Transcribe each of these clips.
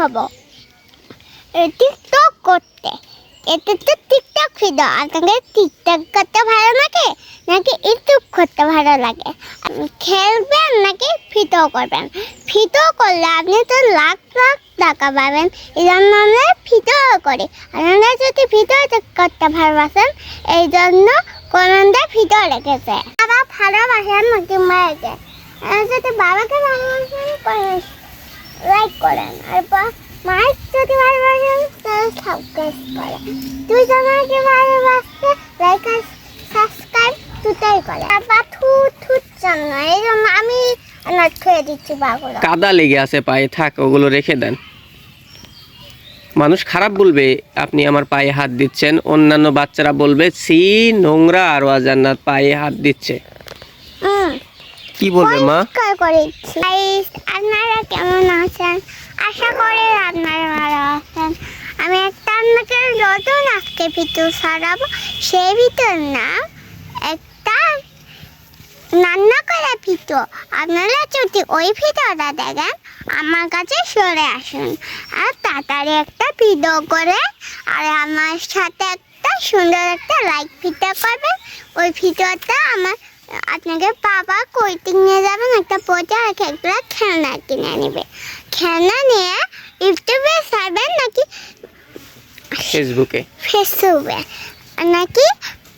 হব। টিকটক করতে। এটা তো টিকটক ভিডিও আপনাকে টিকটক করতে ভালো লাগে, নাকি ইউটিউব করতে ভালো লাগে? খেলবেন নাকি ভিডিও করবেন? ভিডিও করলে আপনি তো লাখ লাখ টাকা পাবেন। এই জন্য আমরা ভিডিও করি। আপনারা যদি ভিডিও করতে ভালোবাসেন এই জন্য কোনটা ভিডিও রেখেছে বাবা ভালোবাসেন নাকি আর যদি বাবাকে ভালোবাসেন লাইক করেন আর বা- মায়ের যদি ভালোবাসেন তাহলে সাবস্ক্রাইব করেন তুই আমাকে ভালোবাসতে লাইক আর সাবস্ক্রাইব দুটাই করে। বাবা থু থুর জন্য এই জন্য আমি নাট খেয়ে দিচ্ছি বাগুলো কাদা লেগে আছে পায়ে। থাক, ওগুলো রেখে দেন। মানুষ খারাপ বলবে, আপনি আমার পায়ে হাত দিচ্ছেন। অন্যান্য বাচ্চারা বলবে সি নোংরা, আর জান্নাত পায়ে হাত দিচ্ছে। কি বলবে মা? আপনারা কেমন আছেন? আশা করি আপনারা ভালো আছেন। আমি একটা আপনাকে নতুন আজকে ভিডিও ছাড়াবো। সেই ভিডিওর নাম একটা রান্না করা ভিডিও। আপনারা যদি ওই ভিডিওটা দেখেন, আমার কাছে সরে আসুন। আর তাড়াতাড়ি একটা ভিডিও করে আর আমার সাথে একটা সুন্দর একটা লাইক ভিডিও করবেন। ওই ভিডিওটা আমার আপনাকে বাবা কইতে নিয়ে যাবেন একটা পচা আর একটা খেলনা কিনে নেবে খেলনা নিয়ে ইউটিউবে ছাড়বেন নাকি ফেসবুকে ফেসবুকে নাকি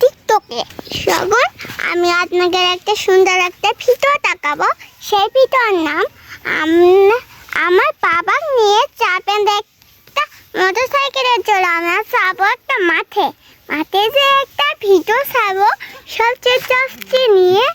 টিকটকে সগর আমি আপনাকে একটা সুন্দর একটা ভিডিও দেখাবো সেই ভিডিওর নাম আমার বাবা নিয়ে চাপেন একটা মোটর সাইকেলে চলে আমরা যাব একটা মাঠে। মাঠে যে একটা ভিডিও ছাড়বো সবচেয়ে চাষটি নিয়ে